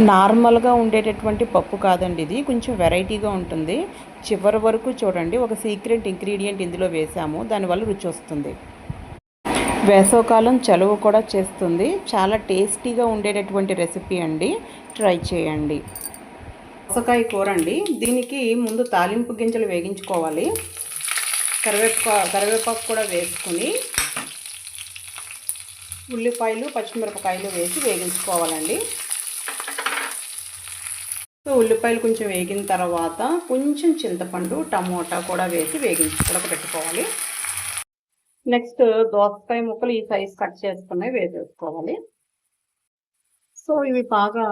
నార్మల్గా ఉండేటటువంటి పప్పు కాదండి ఇది. కొంచెం వెరైటీగా ఉంటుంది. చివరి వరకు చూడండి. ఒక సీక్రెట్ ఇంగ్రీడియంట్ ఇందులో వేసాము. దానివల్ల రుచి వస్తుంది. వేసవకాలం చలువ కూడా చేస్తుంది. చాలా టేస్టీగా ఉండేటటువంటి రెసిపీ అండి. ట్రై చేయండి. దోసకాయ కూర అండి. దీనికి ముందు తాలింపు గింజలు వేగించుకోవాలి. కరివేపా కరివేపాకు కూడా వేసుకుని ఉల్లిపాయలు పచ్చిమిరపకాయలు వేసి వేగించుకోవాలండి. సో ఉల్లిపాయలు కొంచెం వేగిన తర్వాత కొంచెం చింతపండు టమోటా కూడా వేసి వేగించి పెట్టుకోవాలి. నెక్స్ట్ దోసకాయ ముక్కలు ఈ సైజ్ కట్ చేసుకున్నవి వేసేసుకోవాలి. సో ఇవి బాగా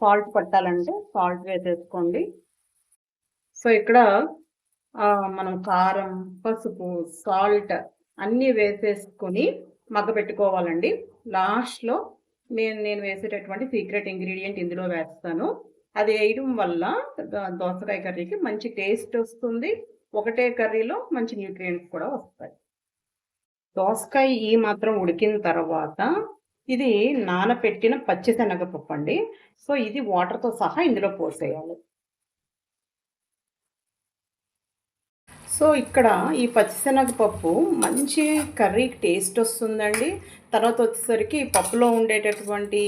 సాల్ట్ పట్టాలంటే సాల్ట్ వేసేసుకోండి. సో ఇక్కడ మనం కారం పసుపు సాల్ట్ అన్నీ వేసేసుకొని మగ్గ పెట్టుకోవాలండి. లాస్ట్లో నేను నేను వేసేటటువంటి సీక్రెట్ ఇంగ్రీడియంట్ ఇందులో వేస్తాను. అది వేయడం వల్ల దోసకాయ కర్రీకి మంచి టేస్ట్ వస్తుంది. ఒకటే కర్రీలో మంచి న్యూట్రియంట్స్ కూడా వస్తాయి. దోసకాయ ఈ మాత్రం ఉడికిన తర్వాత ఇది నానపెట్టిన పచ్చిశనగపప్పు అండి. సో ఇది వాటర్తో సహా ఇందులో పోసేయాలి. సో ఇక్కడ ఈ పచ్చిశనగపప్పు మంచి కర్రీకి టేస్ట్ వస్తుందండి. తర్వాత వచ్చేసరికి పప్పులో ఉండేటటువంటి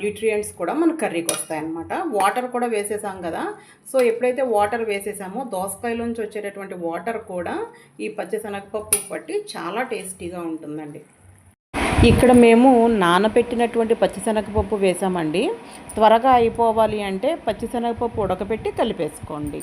న్యూట్రియంట్స్ కూడా మన కర్రీకి వస్తాయన్నమాట. వాటర్ కూడా వేసేసాం కదా. సో ఎప్పుడైతే వాటర్ వేసేసామో దోసకాయలోంచి వచ్చేటటువంటి వాటర్ కూడా ఈ పచ్చిశనగపప్పు పట్టి చాలా టేస్టీగా ఉంటుందండి. ఇక్కడ మేము నానబెట్టినటువంటి పచ్చిశనగపప్పు వేసామండి. త్వరగా అయిపోవాలి అంటే పచ్చిశనగపప్పు ఉడకబెట్టి కలిపేసుకోండి.